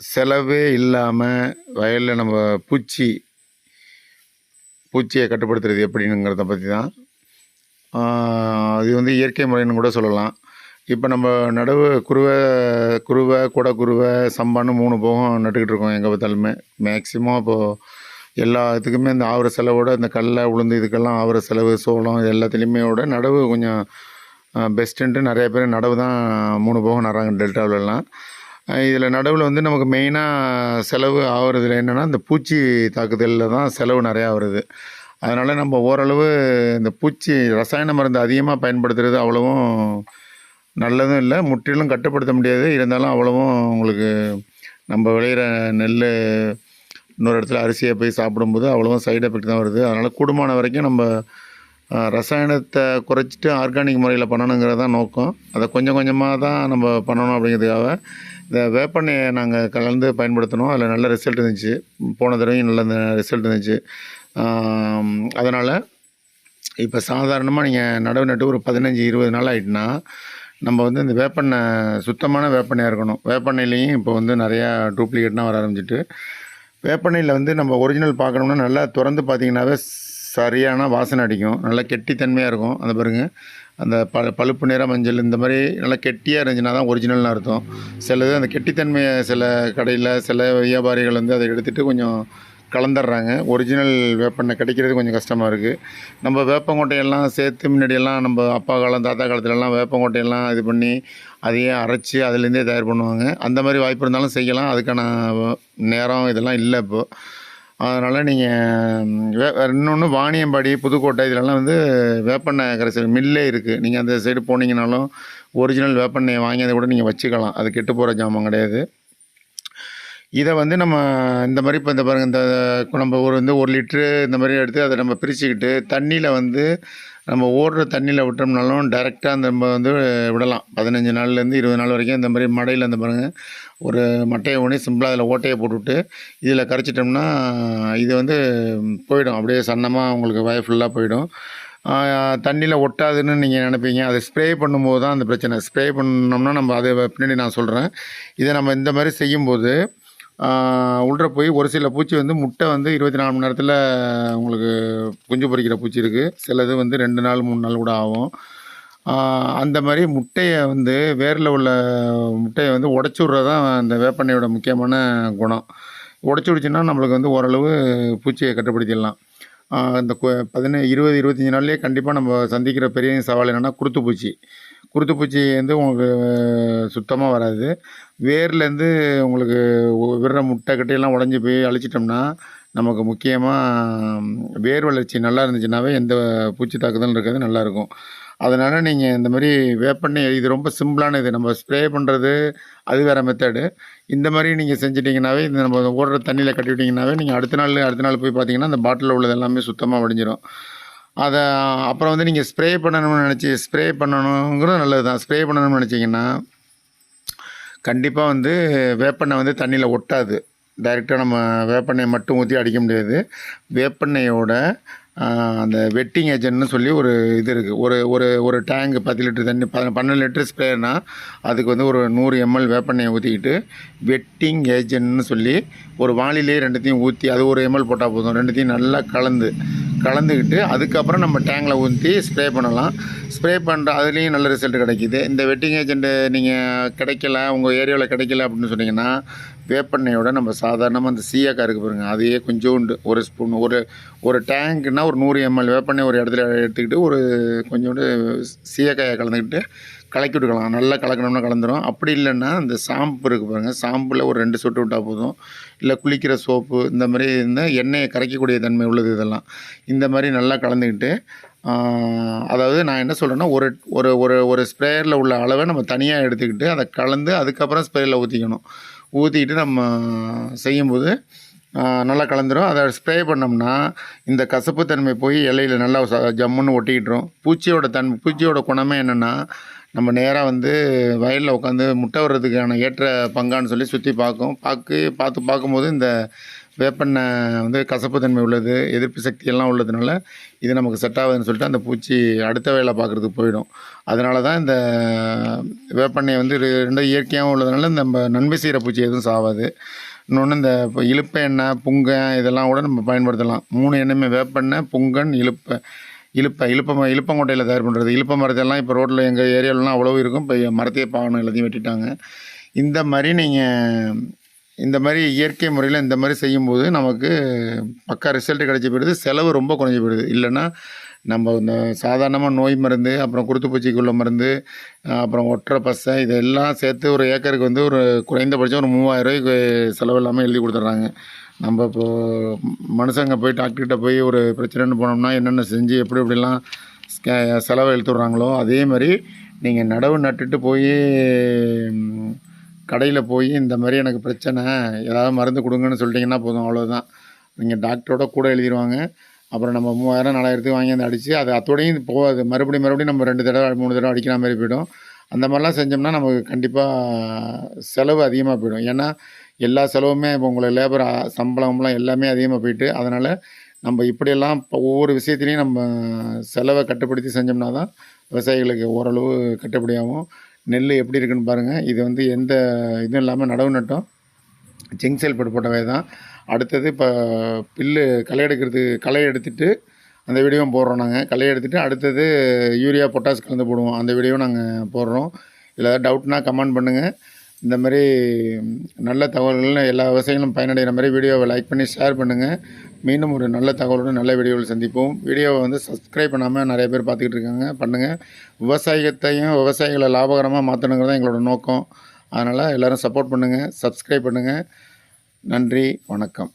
செலவே இல்லாமல் வயலில் நம்ம பூச்சி பூச்சியை கட்டுப்படுத்துறது எப்படிங்கிறத பற்றி தான் அது வந்து இயற்கை முறைன்னு கூட சொல்லலாம். இப்போ நம்ம நடவு குருவை குருவை கூட குருவை சம்பான்னு மூணு போகம் நட்டுக்கிட்டு இருக்கோம் எங்கே பார்த்தாலுமே. மேக்சிமம் இப்போது எல்லா இதுக்குமே இந்த ஆவர செலவோட இந்த கடலை உளுந்து இதுக்கெல்லாம் ஆவர செலவு சோளம் இது எல்லாத்துலேயுமே விட நடவு கொஞ்சம் பெஸ்ட்டுன்ட்டு நிறைய பேர் நடவு தான் மூணு போகம் நடுறாங்க டெல்டாவிலலாம். இதில் நடுவில் வந்து நமக்கு மெயினாக செலவு ஆகுறதுல என்னென்னா இந்த பூச்சி தாக்குதலில் தான் செலவு நிறையா வருது. அதனால் நம்ம ஓரளவு இந்த பூச்சி ரசாயன மருந்து அதிகமாக பயன்படுத்துறது அவ்வளவும் நல்லதும் இல்லை. முற்றிலும் கட்டுப்படுத்த முடியாது. இருந்தாலும் அவ்வளவும் உங்களுக்கு நம்ம விளையிற நெல் இன்னொரு இடத்துல அரிசியை போய் சாப்பிடும்போது அவ்வளவும் சைடு எஃபெக்ட் தான் வருது. அதனால் கூடுமான வரைக்கும் நம்ம ரசாயனத்தை குறைச்சிட்டு ஆர்கானிக் முறையில் பண்ணணுங்கிறது தான் நோக்கம். அதை கொஞ்சம் கொஞ்சமாக தான் நம்ம பண்ணணும் அப்படிங்கிறதுக்காக இந்த வேப்பெண்ணையை நாங்கள் கலந்து பயன்படுத்தினோம். அதில் நல்ல ரிசல்ட் இருந்துச்சு. போன தடவையும் நல்ல ரிசல்ட் இருந்துச்சு. அதனால் இப்போ சாதாரணமாக நீங்கள் நடவு நட்டு ஒரு பதினஞ்சு இருபது நாள் ஆகிட்டுனா நம்ம வந்து இந்த வேப்பெண்ணெய் சுத்தமான வேப்பெண்ணையாக இருக்கணும். வேப்பெண்ணையிலையும் இப்போ வந்து நிறையா டூப்ளிகேட்லாம் வர ஆரம்பிச்சிட்டு வேப்பெண்ணையில் வந்து நம்ம ஒரிஜினல் பார்க்கணும்னா நல்லா திறந்து பார்த்தீங்கன்னாவே சரியான வாசனை அடிக்கும். நல்லா கெட்டித்தன்மையாக இருக்கும். அந்த பாருங்க. அந்த ப பழுப்பு நிற மஞ்சள் இந்த மாதிரி நல்லா கெட்டியாக இருந்துச்சுன்னா தான் ஒரிஜினல்னு அர்த்தம். சிலது அந்த கெட்டித்தன்மையை சில கடையில் சில வியாபாரிகள் வந்து அதை எடுத்துகிட்டு கொஞ்சம் கலந்துடுறாங்க. ஒரிஜினல் வேப்பெண்ணெய் கிடைக்கிறது கொஞ்சம் கஷ்டமாக இருக்குது நம்ம வேப்பங்கொட்டையெல்லாம் சேர்த்து முன்னாடியெல்லாம் நம்ம அப்பா காலம் தாத்தா காலத்துலலாம் வேப்பங்கொட்டையெல்லாம் இது பண்ணி அதையே அரைச்சி அதுலேருந்தே தயார் பண்ணுவாங்க. அந்த மாதிரி வாய்ப்பு இருந்தாலும் செய்யலாம். அதுக்கான நேரம் இதெல்லாம் இல்லை இப்போது அதனால் நீங்கள் வே வேறு இன்னொன்று வாணியம்பாடி புதுக்கோட்டை இதெல்லாம் வந்து வேப்பெண்ணெய் கரைசல் மில்லே இருக்குது நீங்கள் அந்த சைடு போனீங்கனாலும் ஒரிஜினல் வேப்பெண்ணெயை வாங்கி அதை கூட நீங்கள் வச்சுக்கலாம். அது கெட்டு போகிற ஜாமான் கிடையாது. இதை வந்து நம்ம இந்த மாதிரி இப்போ இந்த பாருங்க இந்த நம்ம ஒரு வந்து ஒரு லிட்ரு இந்த மாதிரி எடுத்து அதை நம்ம பிரிச்சுக்கிட்டு தண்ணியில் வந்து நம்ம ஓடுற தண்ணியில் விட்டோம்னாலும் டைரெக்டாக அந்த நம்ம வந்து விடலாம். பதினஞ்சு நாள்லேருந்து இருபது நாள் வரைக்கும் இந்த மாதிரி மடையில் அந்த பாருங்க ஒரு மட்டையை ஒன்று சிம்பிளாக அதில் ஓட்டையை போட்டுவிட்டு இதில் கரைச்சிட்டோம்னா இது வந்து போயிடும். அப்படியே சன்னமாக உங்களுக்கு வய ஃபுல்லாக போயிடும். தண்ணியில் ஒட்டாதுன்னு நீங்கள் நினைப்பீங்க. அதை ஸ்ப்ரே பண்ணும்போது தான் அந்த பிரச்சனை. ஸ்ப்ரே பண்ணோம்னா நம்ம அதை பின்னாடி நான் சொல்கிறேன் இதை நம்ம இந்த மாதிரி செய்யும்போது உள்ளே போய் ஒரு சில பூச்சி வந்து முட்டை வந்து இருபத்தி நாலு மணி நேரத்தில் உங்களுக்கு குஞ்சு பொரிக்கிற பூச்சி இருக்குது சிலது வந்து ரெண்டு நாள் மூணு நாள் கூட ஆகும். அந்த மாதிரி முட்டையை வந்து வேரில் உள்ள முட்டையை வந்து உடச்சி விட்றதான் அந்த வேப்பெண்ணெயோட முக்கியமான குணம். உடச்சி விடுச்சுன்னா நம்மளுக்கு வந்து ஓரளவு பூச்சியை கட்டுப்படுத்திடலாம். அந்த இந்த பதினே இருபது இருபத்தஞ்சி நாள்லேயே கண்டிப்பாக நம்ம சந்திக்கிற பெரிய சவால் என்னென்னா குருத்து பூச்சி. குருத்து பூச்சி வந்து உங்களுக்கு சுத்தமாக வராது. வேர்லேருந்து உங்களுக்கு விடுற முட்டை கட்டையெல்லாம் உடஞ்சி போய் அழிச்சிட்டோம்னா நமக்கு முக்கியமாக வேர் வளர்ச்சி நல்லா இருந்துச்சுனாவே எந்த பூச்சி தாக்குதலும் இருக்காது நல்லாயிருக்கும் அதனால் நீங்கள் இந்த மாதிரி வேப்பண்ணை இது ரொம்ப சிம்பிளான இது நம்ம ஸ்ப்ரே பண்ணுறது அது வேறு மெத்தடு இந்த மாதிரி நீங்கள் செஞ்சிட்டிங்கனாவே இந்த நம்ம ஓடுற தண்ணியில் கட்டி விட்டிங்கனாவே நீங்கள் அடுத்த நாள் அடுத்த நாள் போய் பார்த்தீங்கன்னா அந்த பாட்டிலில் உள்ளது எல்லாமே சுத்தமாக வடிஞ்சிடும் அதை அப்புறம் வந்து நீங்கள் ஸ்ப்ரே பண்ணணும்னு நினச்சி ஸ்ப்ரே பண்ணணுங்கிறது நல்லது தான். ஸ்ப்ரே பண்ணணும்னு நினச்சிங்கன்னா கண்டிப்பாக வந்து வேப்பெண்ணெய் வந்து தண்ணியில் ஒட்டாது. டைரெக்டாக நம்ம வேப்பெண்ணெய் மட்டும் ஊற்றி அடிக்க முடியாது. வேப்பெண்ணெயோட அந்த வெட்டிங் ஏஜென்ட்னு சொல்லி ஒரு இது இருக்குது ஒரு ஒரு ஒரு டேங்க் பத்து லிட்டர் தண்ணி ப பன்னெண்டு லிட்டர் ஸ்ப்ரேனா அதுக்கு வந்து ஒரு நூறு எம்எல் வேப்பெண்ணெயை ஊற்றிக்கிட்டு வெட்டிங் ஏஜென்ட்னு சொல்லி ஒரு வாளிலே ரெண்டுத்தையும் ஊற்றி அது ஒரு எம்எல் போட்டால் போதும். ரெண்டுத்தையும் நல்லா கலந்து கலந்துக்கிட்டு அதுக்கப்புறம் நம்ம டேங்கில் ஊற்றி ஸ்ப்ரே பண்ணலாம். ஸ்ப்ரே பண்ணுற அதுலேயும் நல்ல ரிசல்ட் கிடைக்கிது. இந்த வெட்டிங் ஏஜென்ட்டு நீங்கள் கிடைக்கல உங்கள் ஏரியாவில் கிடைக்கல அப்படின்னு சொன்னீங்கன்னா வேப்பெண்ணெயோட நம்ம சாதாரணமாக அந்த சீயக்காய் இருக்குது பாருங்க அதையே கொஞ்சோண்டு ஒரு ஸ்பூன் ஒரு ஒரு டேங்க்குன்னா ஒரு நூறு எம்எல் வேப்பெண்ணெய் ஒரு இடத்துல எடுத்துக்கிட்டு ஒரு கொஞ்சோண்டு சீயக்காயை கலந்துக்கிட்டு கலக்கி விட்டுக்கலாம். நல்லா கலக்கணும்னா கலந்துரும். அப்படி இல்லைன்னா இந்த சாம்பு இருக்குது பாருங்கள் சாம்பில் ஒரு ரெண்டு சொட்டு விட்டால் போதும். இல்லை குளிக்கிற சோப்பு இந்த மாதிரி இருந்தால் எண்ணெயை கரைக்கக்கூடிய தன்மை உள்ளது இதெல்லாம். இந்த மாதிரி நல்லா கலந்துக்கிட்டு அதாவது நான் என்ன சொல்கிறேன்னா ஒரு ஒரு ஒரு ஒரு ஸ்ப்ரேயரில் உள்ள அளவை நம்ம தனியாக எடுத்துக்கிட்டு அதை கலந்து அதுக்கப்புறம் ஸ்ப்ரேயில் ஊற்றிக்கணும் ஊற்றிக்கிட்டு நம்ம செய்யும்போது நல்லா கலந்துரும். அதை ஸ்ப்ரே பண்ணோம்னா இந்த கசப்பு தன்மை போய் இலையில் நல்லா ஜம்முன்னு ஒட்டிக்கிட்டுரும். பூச்சியோட தன் பூச்சியோட குணமே என்னென்னா நம்ம நேராக வந்து வயலில் உட்காந்து முட்டை வர்றதுக்கான ஏற்ற பங்கான்னு சொல்லி சுற்றி பார்க்கும் பார்க்கு பார்த்து பார்க்கும்போது இந்த வேப்பெண்ணெய் வந்து கசப்பு தன்மை உள்ளது எதிர்ப்பு சக்தி எல்லாம் உள்ளதுனால இது நமக்கு செட் ஆகுதுன்னு சொல்லிட்டு அந்த பூச்சி அடுத்த வேலை பார்க்குறதுக்கு போயிடும். அதனால தான் இந்த வேப்பெண்ணெய் வந்து ரெண்டும் இயற்கையாகவும் உள்ளதுனால நம்ம நன்மை செய்கிற பூச்சி எதுவும் சாவாது. இன்னொன்று இந்த இப்போ இழுப்ப எண்ணெய் புங்கன் இதெல்லாம் கூட நம்ம பயன்படுத்தலாம். மூணு எண்ணெயுமே வேப்பெண்ணெய் புங்கன் இழுப்பை. இழுப்ப இழுப்ப இழுப்பங்கொட்டையில் தயார் பண்ணுறது இழுப்ப மரத்தெல்லாம் இப்போ ரோட்டில் எங்கள் ஏரியாவிலலாம் அவ்வளோ இருக்கும். இப்போ மரத்தையே பாவனம் எல்லாத்தையும் வெட்டிட்டாங்க. இந்த மாதிரி நீங்கள் இந்த மாதிரி இயற்கை முறையில் இந்த மாதிரி செய்யும்போது நமக்கு பக்கா ரிசல்ட் கிடைச்சி போயிடுது. செலவு ரொம்ப குறைஞ்சி போயிடுது. இல்லைன்னா நம்ம இந்த சாதாரணமாக நோய் மருந்து அப்புறம் குருத்துப்பூச்சிக்குள்ள மருந்து அப்புறம் ஒற்றை பசை இதெல்லாம் சேர்த்து ஒரு ஏக்கருக்கு வந்து ஒரு குறைந்தபட்சம் ஒரு மூவாயிரம் ரூபாய்க்கு செலவு இல்லாமல் எழுதி கொடுத்துட்றாங்க. நம்ம இப்போ மனுஷங்க போய் டாக்டர்கிட்ட போய் ஒரு பிரச்சனைன்னு போனோம்னா என்னென்ன செஞ்சு எப்படி எப்படிலாம் செலவை இழுத்து அதே மாதிரி நீங்கள் நடவு நட்டுட்டு போய் கடையில் போய் இந்த மாதிரி எனக்கு பிரச்சனை ஏதாவது மருந்து கொடுங்கன்னு சொல்லிட்டிங்கன்னா போதும் அவ்வளோதான் நீங்கள் டாக்டரோட கூட எழுதிடுவாங்க அப்புறம் நம்ம மூவாயிரம் நாலாயிரத்துக்கு வாங்கி வந்து அடித்து அது அத்தோடையும் போகாது. மறுபடியும் மறுபடியும் நம்ம ரெண்டு தடவை மூணு தடவை அடிக்கிற மாதிரி போயிடும். அந்த மாதிரிலாம் செஞ்சோம்னா நமக்கு கண்டிப்பாக செலவு அதிகமாக போயிடும். ஏன்னா எல்லா செலவுமே இப்போ உங்களை லேபர் சம்பளம்லாம் எல்லாமே அதிகமாக போயிட்டு அதனால் நம்ம இப்படியெல்லாம் இப்போ ஒவ்வொரு விஷயத்துலையும் நம்ம செலவை கட்டுப்படுத்தி செஞ்சோம்னா தான் விவசாயிகளுக்கு ஓரளவு கட்டுப்படியாகும். நெல் எப்படி இருக்குன்னு பாருங்கள் இது வந்து எந்த இதுவும் இல்லாமல் நடவு நட்டோம். ஜிங்க் செயல்பட்டு போட்டவை தான். அடுத்தது இப்போ பில்லு களை எடுக்கிறது களை எடுத்துட்டு அந்த வீடியோவும் போடுறோம் நாங்கள் களை எடுத்துகிட்டு அடுத்தது யூரியா பொட்டாஸ் கலந்து போடுவோம். அந்த வீடியோவும் நாங்கள் போடுறோம். இதில் ஏதாவது டவுட்னால் கமெண்ட் பண்ணுங்கள் இந்த மாதிரி நல்ல தகவல்கள் எல்லா விவசாயிகளும் பயனடைகிற மாதிரி வீடியோவை லைக் பண்ணி ஷேர் பண்ணுங்கள் மீண்டும் ஒரு நல்ல தகவலோடு நல்ல வீடியோவில் சந்திப்போம். வீடியோவை வந்து சப்ஸ்கிரைப் பண்ணாமல் நிறைய பேர் பார்த்துக்கிட்டு இருக்காங்க. பண்ணுங்கள் விவசாயத்தையும் விவசாயிகளை லாபகரமாக மாற்றணுங்கிறது தான் எங்களோட நோக்கம். அதனால் எல்லோரும் சப்போர்ட் பண்ணுங்கள் சப்ஸ்கிரைப் பண்ணுங்கள் நன்றி வணக்கம்.